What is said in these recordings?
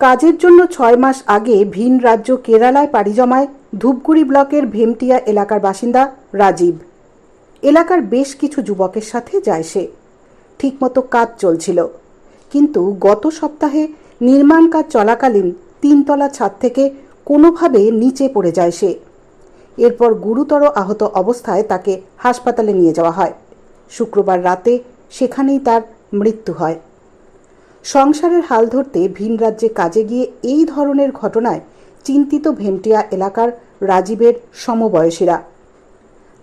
কাজের জন্য ছয় মাস আগে ভিন রাজ্য কেরালায় পাড়ি জমায় ধূপগুড়ি ব্লকের ভেমটিয়া এলাকার বাসিন্দা রাজীব। এলাকার বেশ কিছু যুবকের সাথে যায় সে। ঠিকমতো কাজ চলছিল। কিন্তু গত সপ্তাহে নির্মাণ কাজ চলাকালীন তিনতলা ছাদ থেকে কোনোভাবে নিচে পড়ে যায় সে। এরপর গুরুতর আহত অবস্থায় তাকে হাসপাতালে নিয়ে যাওয়া হয়। শুক্রবার রাতে সেখানেই তার মৃত্যু হয়। সংসারের হাল ধরতে ভিন রাজ্যে কাজে গিয়ে এই ধরনের ঘটনায় চিন্তিত ভেমটিয়া এলাকার রাজীবের সমবয়সীরা।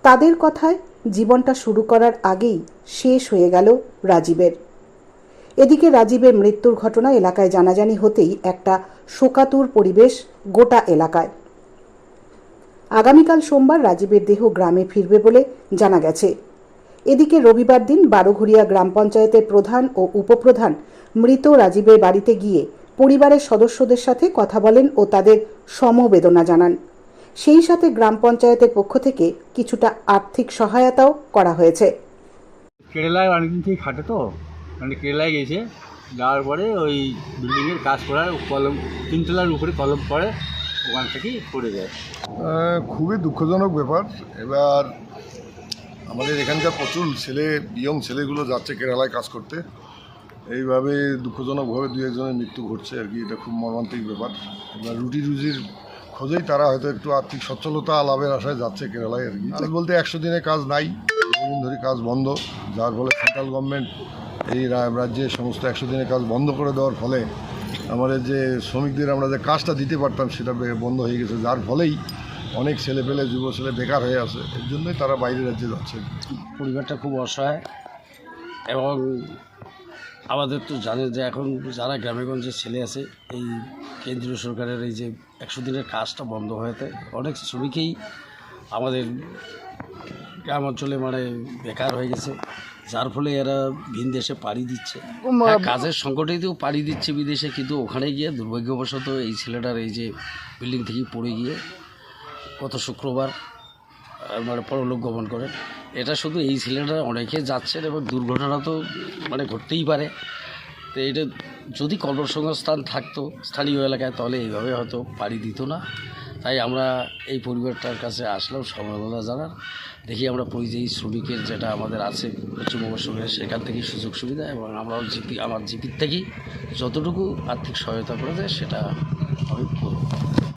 তাদের কথায় জীবনটা শুরু করার আগেই শেষ হয়ে গেল রাজীবের। এদিকে রাজীবের মৃত্যুর ঘটনা এলাকায় জানাজানি হতেই একটা শোকাতুর পরিবেশ গোটা এলাকায়। আগামীকাল সোমবার রাজীবের দেহ গ্রামে ফিরবে বলে জানা গেছে। এদিকে রবিবার দিন বারোঘুরিয়া গ্রাম পঞ্চায়েতের প্রধান ও উপপ্রধান মৃত রাজীবের বাড়িতে গিয়ে পরিবারের সদস্যদের সাথে কথা বলেন ও তাদের সমবেদনা জানান। সেই সাথে গ্রাম পঞ্চায়েতের পক্ষ থেকে কিছুটা আর্থিক সহায়তাও করা হয়েছে। কেরালায় অনেকদিন থেকে খাটে তো মানে কেরালায় গেছে যাওয়ার পরে ওই বিল্ডিংয়ের কাজ করার কলম তিনতলার উপরে কলম পড়ে ওখান থেকেই পড়ে যায়। খুবই দুঃখজনক ব্যাপার। এবার আমাদের এখানকার প্রচুর ছেলে ইয়ং ছেলেগুলো যাচ্ছে কেরালায় কাজ করতে। এইভাবে দুঃখজনকভাবে দু একজনের মৃত্যু ঘটছে আর কি, এটা খুব মর্মান্তিক ব্যাপার। এবার রুটি রুজির খোঁজেই তারা হয়তো একটু আর্থিক সচ্ছলতা লাভের আশায় যাচ্ছে কেরালায় আর কি। কাজ বলতে একশো দিনে কাজ নাই বহুদিন ধরে কাজ বন্ধ, যার ফলে সেন্ট্রাল গভর্নমেন্ট এই রাজ্যে সমস্ত একশো দিনের কাজ বন্ধ করে দেওয়ার ফলে আমাদের যে শ্রমিকদের আমরা যে কাজটা দিতে পারতাম সেটা বন্ধ হয়ে গেছে। যার ফলেই অনেক ছেলে পেলে যুব ছেলে বেকার হয়ে আছে এর জন্যই তারা বাইরে রাজ্যে যাচ্ছে। পরিবারটা খুব অসহায় এবং আমাদের তো জানে যে এখন যারা গ্রামেগঞ্জে ছেলে আছে এই কেন্দ্রীয় সরকারের এই যে একশো দিনের কাজটা বন্ধ হয়েতে অনেক শ্রমিকই আমাদের গ্রাম অঞ্চলে মানে বেকার হয়ে গেছে। যার ফলে এরা ভিন দেশে পাড়ি দিচ্ছে। হ্যাঁ, কাজের সংকটেতেও পাড়ি দিচ্ছে বিদেশে কিন্তু ওখানে গিয়ে দুর্ভাগ্যবশত এই ছেলেটার এই যে বিল্ডিং থেকে পড়ে গিয়ে গত শুক্রবার মানে পরলোক গমন করেন। এটা শুধু এই ছেলেটা অনেকে যাচ্ছেন এবং দুর্ঘটনা তো মানে ঘটতেই পারে। তো এটা যদি কর্মসংস্থান থাকতো স্থানীয় এলাকায়, তাহলে এইভাবে হয়তো পাড়ি দিত না। তাই আমরা এই পরিবারটার কাছে আসলাম, সমবেদনা জানার দেখি আমরা পরিযায়ী শ্রমিকের যেটা আমাদের আছে পশ্চিমবঙ্গ সরকার সেখান থেকে সুযোগ সুবিধা এবং আমরাও জিপি, আমার জিপির থেকেই যতটুকু আর্থিক সহায়তা করা যায়, সেটা আমি